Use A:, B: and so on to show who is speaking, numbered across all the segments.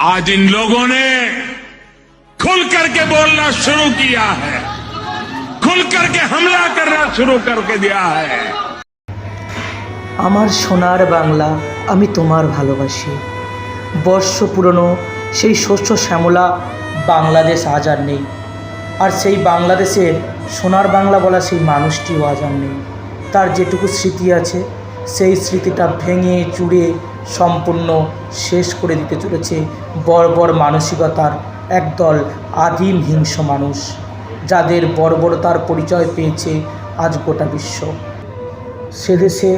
A: आज इन लोगों ने खुल करके बोलना शुरू किया है खुल करके हमला करना शुरू करके दिया है
B: আমার সোনার বাংলা আমি তোমার ভালোবাসি বর্ষ পুরনো সেই শস্য শ্যামলা বাংলাদেশ আজ আর নেই আর সেই বাংলাদেশের সোনার বাংলা বলা সেই মানুষটিও আজ আর নেই তার যেটুকু স্মৃতি আছে সেই স্মৃতিটা ভেঙে চুড়ে সম্পূর্ণ শেষ করে দিতে চলেছে বর্বর মানসিকতার একদল আদিম হিংস মানুষ, যাদের বর্বরতার পরিচয় পেয়েছে আজ গোটা বিশ্ব। সেদেশে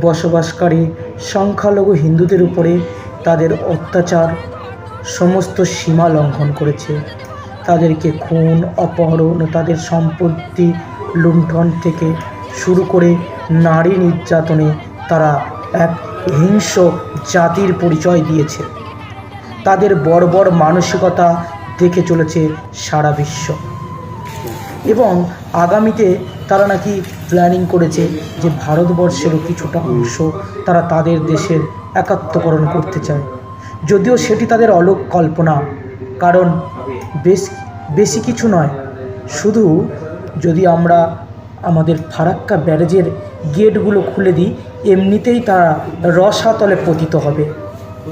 B: বসবাসকারী সংখ্যালঘু হিন্দুদের উপরে তাদের অত্যাচার সমস্ত সীমা লঙ্ঘন করেছে। তাদেরকে খুন, অপহরণ, তাদের সম্পত্তি লুণ্ঠন থেকে শুরু করে নারী নির্যাতনে তারা এক হিংস্র জাতির পরিচয় দিয়েছে। তাদের বর্বর মানসিকতা দেখে চলেছে সারা বিশ্ব। এবং আগামীতে তারা নাকি প্ল্যানিং করেছে যে ভারতবর্ষেরও কিছুটা অংশ তারা তাদের দেশের একাত্মকরণ করতে চায়। যদিও সেটি তাদের অলোক কল্পনা, কারণ বেশ, বেশি কিছু নয়। শুধু যদি আমরা আমাদের ফারাক্কা ব্যারেজের গেটগুলো খুলে দিই এমনিতেই তারা রসাতলে পতিত হবে।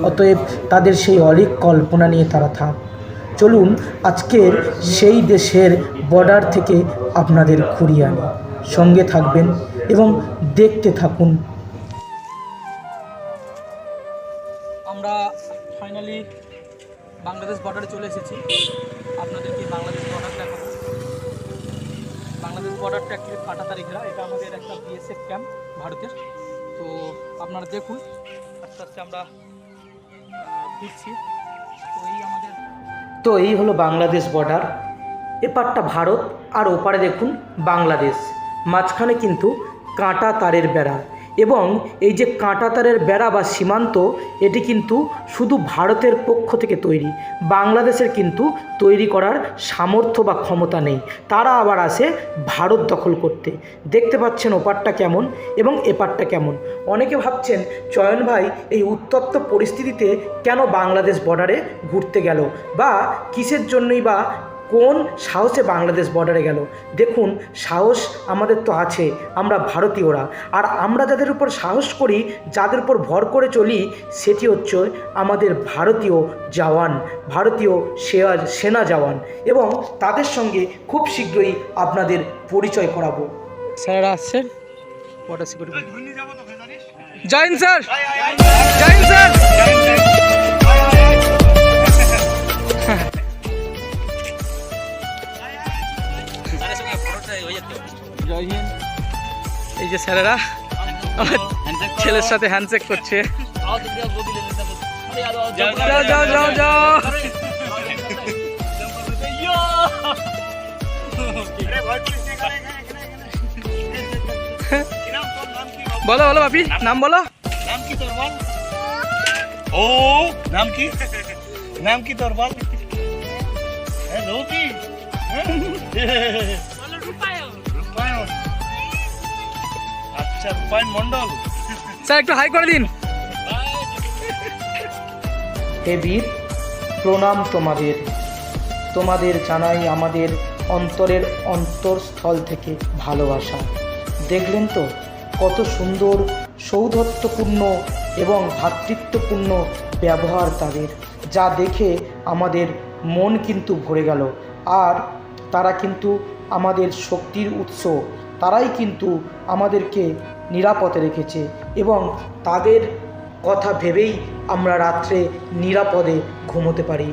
B: অতএব তাদের সেই অলিক কল্পনা নিয়ে তারা থাক। চলুন আজকের সেই দেশের বর্ডার থেকে আপনাদের ঘুরিয়ে আনি। সঙ্গে থাকবেন এবং দেখতে থাকুন। আমরা ফাইনালি বাংলাদেশ বর্ডারে চলে এসেছি। আপনাদেরকে বাংলাদেশ বর্ডার দেখাবো। বাংলাদেশ বর্ডারটা অ্যাকচুয়ালি কাটা তারিখেরা? এটা আমাদের একটা বিএসএফ ক্যাম্প ভারতের। তো আপনারা দেখুন, আস্তে আস্তে আমরা ঘুরছি। তো এই আমাদের তো এই হলো বাংলাদেশ বর্ডার এপারটা ভারত, আর ওপারে দেখুন বাংলাদেশ। মাঝখানে কিন্তু কাঁটা তারের বেড়া। এবং এই যে কাঁটাতারের বেড়া বা সীমান্ত, এটি কিন্তু শুধু ভারতের পক্ষ থেকে তৈরি, বাংলাদেশের কিন্তু তৈরি করার সামর্থ্য বা ক্ষমতা নেই। তারা আবার আসে ভারত দখল করতে। দেখতে পাচ্ছেন ওপারটা কেমন এবং এপারটা কেমন। অনেকে ভাবছেন, চয়ন ভাই, এই উত্তপ্ত পরিস্থিতিতে কেন বাংলাদেশ বর্ডারে ঘুরতে গেল? বা কিসের জন্যই বা কোন সাহসে বাংলাদেশ বর্ডারে গেল? দেখুন সাহস আমাদের তো আছে আমরা ভারতীয়রা। আর আমরা যাদের উপর সাহস করি যাদের উপর ভর করে চলি সেটি হচ্ছে আমাদের ভারতীয় জওয়ান ভারতীয় সেয়া সেনা জওয়ান। এবং তাদের সঙ্গে খুব শীঘ্রই আপনাদের পরিচয় করাবো। স্যার আসছেন? Join sir! Join sir! Jai Hind এই যে স্যারেরা আমার ছেলের সাথে হ্যান্ডশেক করছে। যাও যাও যাও যাও বলো বলো বাপি নাম বলো।
C: নাম কি তোর বল? ও নাম কি? নাম কি তোর বল? হ্যাঁ লো রূপায়ণ। আচ্ছা রূপায়ণ মন্ডল
B: স্যার একটু হাই করে দিন। হে বীর প্রণাম তোমাদের। তোমাদের জানাই আমাদের অন্তরের অন্তরস্থল থেকে ভালোবাসা। দেখলেন তো কত সুন্দর সৌধত্বপূর্ণ এবং ভ্রাতৃত্বপূর্ণ ব্যবহার তাদের। যা দেখে আমাদের মন কিন্তু ভরে গেল। আর তারা কিন্তু আমাদের শক্তির উৎস, তারাই কিন্তু আমাদেরকে নিরাপদে রেখেছে এবং তাদের কথা ভেবেই আমরা রাত্রে নিরাপদে ঘুমোতে পারি।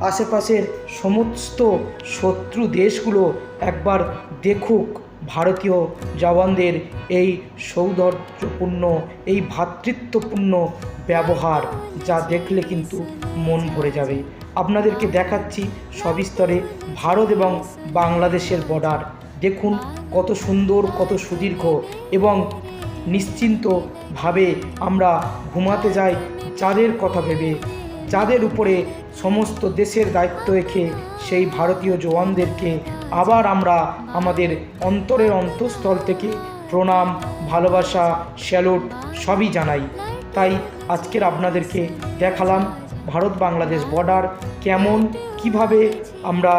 B: আশেপাশের সমস্ত শত্রু দেশগুলো একবার দেখুক ভারতীয় জওয়ানদের এই সৌন্দর্যপূর্ণ, এই ভ্রাতৃত্বপূর্ণ ব্যবহার, যা দেখলে কিন্তু মন ভরে যাবে। আপনাদেরকে দেখাচ্ছি সবিস্তরে ভারত এবং বাংলাদেশের বর্ডার দেখুন কত সুন্দর, কত সুদীর্ঘ এবং নিশ্চিন্তভাবে আমরা ঘুমাতে যাই যাদের কথা ভেবে। যাদের উপরে সমস্ত দেশের দায়িত্ব রেখে সেই ভারতীয় জওয়ানদেরকে আবার আমরা আমাদের অন্তরের অন্তঃস্থল থেকে প্রণাম, ভালোবাসা, স্যালুট সবই জানাই। তাই আজকের আপনাদেরকে দেখালাম ভারত বাংলাদেশ বর্ডার কেমন, কীভাবে আমরা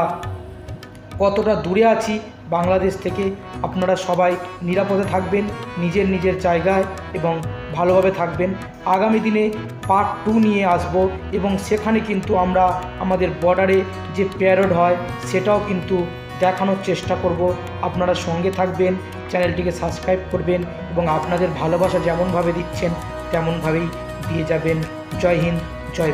B: কতটা দূরে আছি বাংলাদেশ থেকে আপনারা সবাই নিরাপদে থাকবেন, নিজের নিজের জায়গায় এবং ভালোভাবে থাকবেন। আগামী দিনে পার্ট টু নিয়ে আসব এবং সেখানে কিন্তু আমরা আমাদের বর্ডারে যে প্যারড হয় সেটাও কিন্তু দেখানোর চেষ্টা করব। আপনারা সঙ্গে থাকবেন, চ্যানেলটিকে সাবস্ক্রাইব করবেন এবং আপনাদের ভালোবাসা যেমনভাবে দিচ্ছেন, তেমনভাবেই দিয়ে যাবেন। জয় হিন্দ।